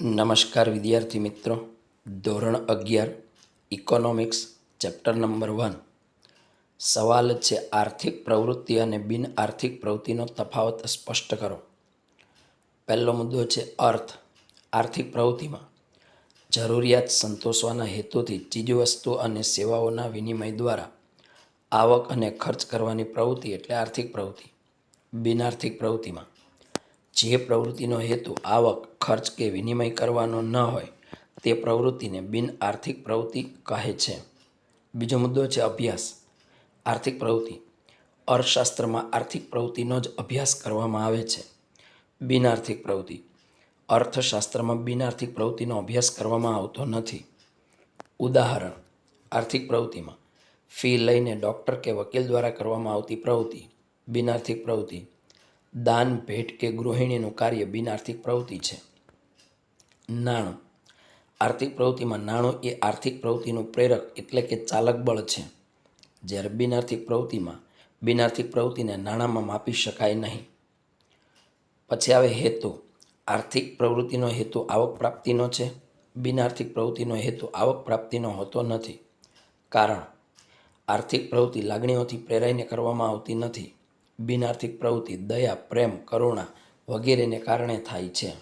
નમસ્કાર વિદ્યાર્થી મિત્રો. ધોરણ અગિયાર ઇકોનોમિક્સ ચેપ્ટર નંબર વન સવાલ છે, આર્થિક પ્રવૃત્તિ અને બિન આર્થિક પ્રવૃત્તિનો તફાવત સ્પષ્ટ કરો. પહેલો મુદ્દો છે, અર્થ. આર્થિક પ્રવૃત્તિમાં જરૂરિયાત સંતોષવાના હેતુથી ચીજવસ્તુ અને સેવાઓના વિનિમય દ્વારા આવક અને ખર્ચ કરવાની પ્રવૃત્તિ એટલે આર્થિક પ્રવૃત્તિ. બિન આર્થિક પ્રવૃત્તિમાં જે પ્રવૃત્તિનો હેતુ આવક, ખર્ચ કે વિનિમય કરવાનો ન હોય, તે પ્રવૃત્તિને બિન આર્થિક પ્રવૃત્તિ કહે છે. બીજો મુદ્દો છે અભ્યાસ. આર્થિક પ્રવૃત્તિ. અર્થશાસ્ત્રમાં આર્થિક પ્રવૃત્તિનો જ અભ્યાસ કરવામાં આવે છે. બિન આર્થિક પ્રવૃત્તિ. અર્થશાસ્ત્રમાં બિન આર્થિક પ્રવૃત્તિનો અભ્યાસ કરવામાં આવતો નથી. ઉદાહરણ. આર્થિક પ્રવૃત્તિમાં ફી લઈને ડૉક્ટર કે વકીલ દ્વારા કરવામાં આવતી પ્રવૃત્તિ. બિન આર્થિક પ્રવૃત્તિ. દાન, ભેટ કે ગૃહિણીનું કાર્ય બિન આર્થિક પ્રવૃત્તિ છે. નાણું. આર્થિક પ્રવૃત્તિમાં નાણું એ આર્થિક પ્રવૃત્તિનું પ્રેરક એટલે કે ચાલક બળ છે. જ્યારે બિન આર્થિક પ્રવૃત્તિમાં, બિન આર્થિક પ્રવૃત્તિને નાણાંમાં માપી શકાય નહીં. પછી આવે હેતુ. આર્થિક પ્રવૃત્તિનો હેતુ આવક પ્રાપ્તિનો છે. બિન આર્થિક પ્રવૃત્તિનો હેતુ આવક પ્રાપ્તિનો હોતો નથી. કારણ. આર્થિક પ્રવૃત્તિ લાગણીઓથી પ્રેરાઈને કરવામાં આવતી નથી. બિન આર્થિક પ્રવૃત્તિ દયા પ્રેમ કરુણા વગેરેને કારણે થાય છે.